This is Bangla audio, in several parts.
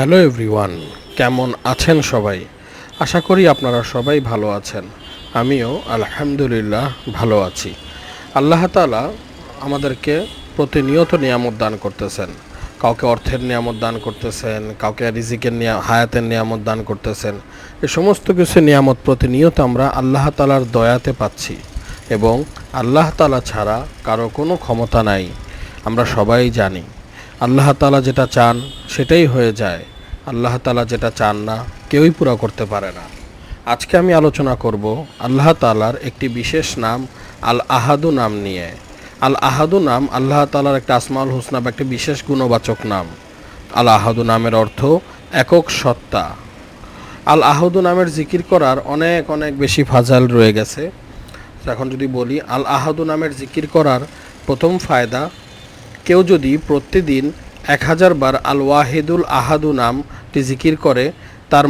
হ্যালো এভরিওয়ান, কেমন আছেন সবাই? আশা করি আপনারা সবাই ভালো আছেন। আমিও আলহামদুলিল্লাহ ভালো আছি। আল্লাহ তালা আমাদেরকে প্রতিনিয়ত নিয়ামত দান করতেছেন। কাউকে অর্থের নিয়ামত দান করতেছেন, কাউকে রিজিকের নিয়া, হায়াতের নিয়ামত দান করতেছেন। এ সমস্ত কিছু নিয়ামত প্রতিনিয়ত আমরা আল্লাহ তালার দয়াতে পাচ্ছি এবং আল্লাহ তালা ছাড়া কারও কোনো ক্ষমতা নাই। আমরা সবাই জানি, আল্লাহ তালা যেটা চান সেটাই হয়ে যায়। আল্লাহ তালা যেটা চান না, কেউই পুরো করতে পারে না। আজকে আমি আলোচনা করব আল্লাহ তালার একটি বিশেষ নাম আল আহাদু নাম নিয়ে। আল আহাদু নাম আল্লাহ তালার একটা আসমাউল হুসনা বা একটি বিশেষ গুণবাচক নাম। আল আহাদু নামের অর্থ একক সত্তা। আল আহাদু নামের জিকির করার অনেক অনেক বেশি ফাজাল রয়ে গেছে। এখন যদি বলি আল আহাদু নামের জিকির করার প্রথম ফায়দা, কেউ যদি প্রতিদিন এক হাজার বার আল ওয়াহিদুল আহাদু নামটি জিকির করে, তার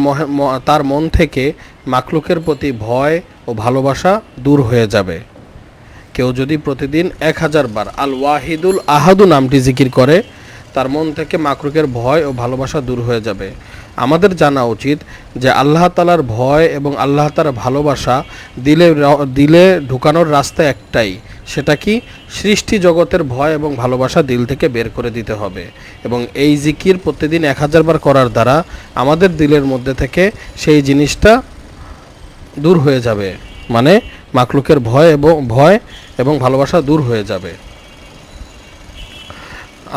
তার মন থেকে মাকলুকের প্রতি ভয় ও ভালোবাসা দূর হয়ে যাবে। কেউ যদি প্রতিদিন এক হাজার বার আল ওয়াহিদুল আহাদু নামটি জিকির করে, তার মন থেকে মাকরুকের ভয় ও ভালোবাসা দূর হয়ে যাবে। আমাদের জানা উচিত যে আল্লাহ তালার ভয় এবং আল্লাহ তালার ভালোবাসা দিলে দিলে ঢুকানোর রাস্তা একটাই সেটা কি? সৃষ্টি জগতের ভয় এবং ভালোবাসা দিল থেকে বের করে দিতে হবে। এবং এই জিকির প্রতিদিন এক হাজার বার করার দ্বারা আমাদের দিলের মধ্যে থেকে সেই জিনিসটা দূর হয়ে যাবে। মানে মাকলুকের ভয় এবং ভয় এবং ভালোবাসা দূর হয়ে যাবে।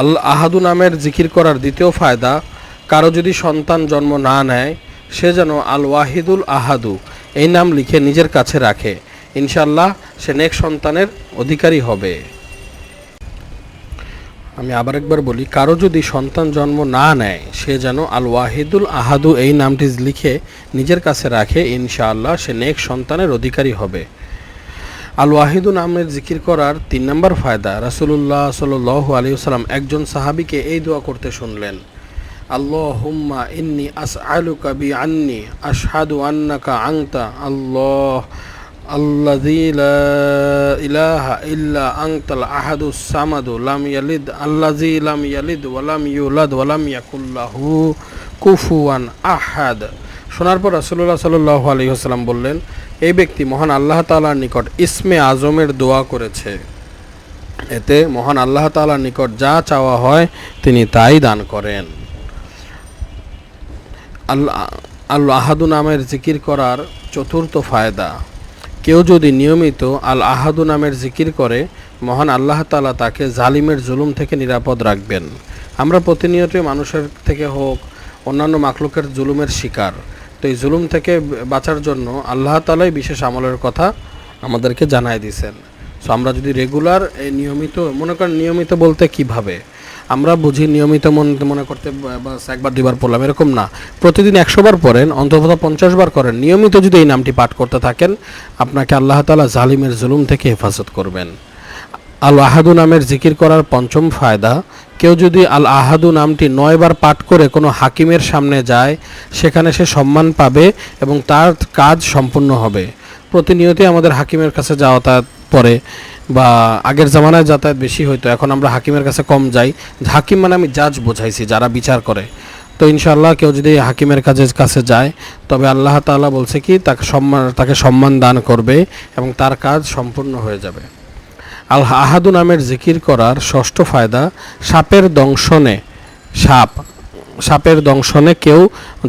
আল আহাদু নামের জিকির করার দ্বিতীয় ফায়দা, কারও যদি সন্তান জন্ম না নেয়, সে যেন আল ওয়াহিদুল আহাদু, এই নাম লিখে নিজের কাছে রাখে। ইনশাল্লাহ সে নেক সন্তানের অধিকারী হবে। আমি আবার একবার বলি, কারও যদি সন্তান জন্ম না নেয়, সে যেন আল ওয়াহিদুল আহাদু এই নামটি লিখে নিজের কাছে রাখে, ইনশাআল্লাহ সে নেক সন্তানের অধিকারী হবে। আল ওয়াহিদু নামের জিকির করার তিন নম্বর ফায়দা, রাসুলুল্লাহ সাল আলী সাল্লাম একজন সাহাবিকে এই দোয়া করতে শুনলেন, আল্লাহুম্মা ইন্নি আস আলুকা বি আন্নি আশহাদু আন্নাকা আংতা আল্লাহ ইলাহা ইল্লা আনতাল আহাদুস সামাদু লাম ইয়ালিদ, আল্লাযী লাম ইয়ালিদ ওয়া লাম ইউলাদ ওয়া লাম ইয়াকুল লাহু কুফুয়ান আহাদ। শোনার পর রাসূলুল্লাহ সাল্লাল্লাহু আলাইহি ওয়াসাল্লাম বললেন, এই ব্যক্তি মহান আল্লাহ তাআলার নিকট ইসমে আজমের দোয়া করেছে। এতে মহান আল্লাহ তাআলার নিকট যা চাওয়া হয় তিনি তাই দান করেন। আল্লাহ আল আহাদু নামের জিকির করার চতুর্থ ফায়দা কেউ যদি নিয়মিত আল আহাদু নামের জিকির করে, মহান আল্লাহ তালা তাকে জালিমের জুলুম থেকে নিরাপদ রাখবেন। আমরা প্রতিনিয়তই মানুষের থেকে হোক, অন্যান্য মাকলুকের জুলুমের শিকার। তো এই জুলুম থেকে বাঁচার জন্য আল্লাহ তালাই বিশেষ আমলের কথা আমাদেরকে জানায় দিয়েছেন। সো আমরা যদি রেগুলার এই নিয়মিত, মনে করেন নিয়মিত বলতে কীভাবে? আমরা বুঝি নিয়মিত মন, মনে করতে বাস একবার দুবার পড়লাম, এরকম না। প্রতিদিন একশো বার পড়েন অন্তত পঞ্চাশ বার করেন। নিয়মিত যদি এই নামটি পাঠ করতে থাকেন, আপনাকে আল্লাহ তালা জালিমের জুলুম থেকে হেফাজত করবেন। আল আহাদু নামের জিকির করার পঞ্চম ফায়দা, কেউ যদি আল আহাদু নামটি নয়বার পাঠ করে কোনো হাকিমের সামনে যায়, সেখানে সে সম্মান পাবে এবং তার কাজ সম্পূর্ণ হবে। প্রতিনিয়তই আমাদের হাকিমের কাছে যাতায়াত পরে বা আগের জামানায় যাতায়াত বেশি হইতো, এখন আমরা হাকিমের কাছে কম যাই। হাকিম মানে আমি জাজ বোঝাইছি, যারা বিচার করে। তো ইনশাআল্লাহ কেউ যদি হাকিমের কাজের কাছে যায়, তবে আল্লাহ তাআলা বলছে কি, তাকে সম্মান তাকে সম্মান দান করবে এবং তার কাজ সম্পূর্ণ হয়ে যাবে। আল আহাদু নামের জিকির করার ষষ্ঠ ফায়দা, সাপের দংশনে, সাপ, সাপের দংশনে কেউ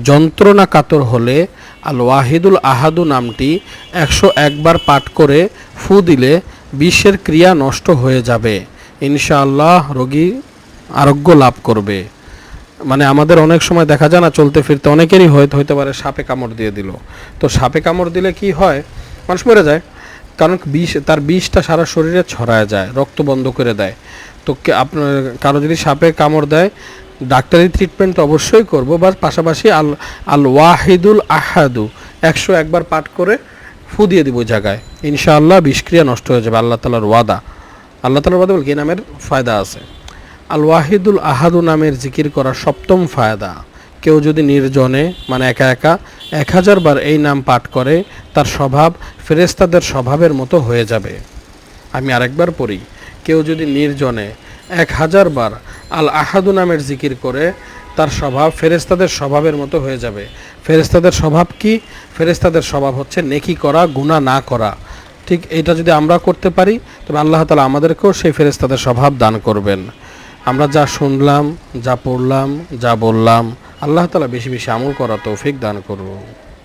যন্ত্রণা কাতর হলে আল ওয়াহিদুল আহাদু নামটি একশো একবার পাঠ করে ফু দিলে বিশ্বের ক্রিয়া নষ্ট হয়ে যাবে। ইনশাআল্লাহ রোগী আরোগ্য লাভ করবে। মানে আমাদের অনেক সময় দেখা যায় না, চলতে ফিরতে অনেকেরই হয়তো, হইতে পারে সাপে কামড় দিয়ে দিল। তো সাপে কামড় দিলে কি হয়? মানুষ মরে যায়। কারণ বিষ, তার বিষটা সারা শরীরে ছড়ায় যায়, রক্ত বন্ধ করে দেয়। তো আপনার, কারও যদি সাপে কামড় দেয় ডাক্তারি ট্রিটমেন্ট অবশ্যই করব বা পাশাপাশি আল আল ওয়াহিদুল আহাদু, একশো একবার পাঠ করে ফু দিয়ে দিব জায়গায়। ইনশাআল্লাহ বিষক্রিয়া নষ্ট হয়ে যাবে, আল্লাহ তালার ওয়াদা। আল্লাহ তালার ওয়াদা বলে কি? নামের ফায়দা আছে। আল ওয়াহিদুল আহাদু নামের জিকির করা সপ্তম ফায়দা। কেউ যদি নির্জনে মানে একা একা, এক হাজার বার এই নাম পাঠ করে, তার স্বভাব ফেরেস্তাদের স্বভাবের মতো হয়ে যাবে। আমি আরেকবার পড়ি, কেউ যদি নির্জনে এক হাজার বার আল আহাদু নামের জিকির করে তার স্বভাব ফেরেস্তাদের স্বভাবের মতো হয়ে যাবে। ফেরেস্তাদের স্বভাব কি? ফেরেস্তাদের স্বভাব হচ্ছে নেকি করা গুণা না করা। ঠিক এটা যদি আমরা করতে পারি, তবে আল্লাহ তালা আমাদেরকেও সেই ফেরেস্তাদের স্বভাব দান করবেন। আমরা যা শুনলাম, যা পড়লাম, যা বললাম, আল্লাহ তালা বেশি বেশি আমল করা তৌফিক দান করব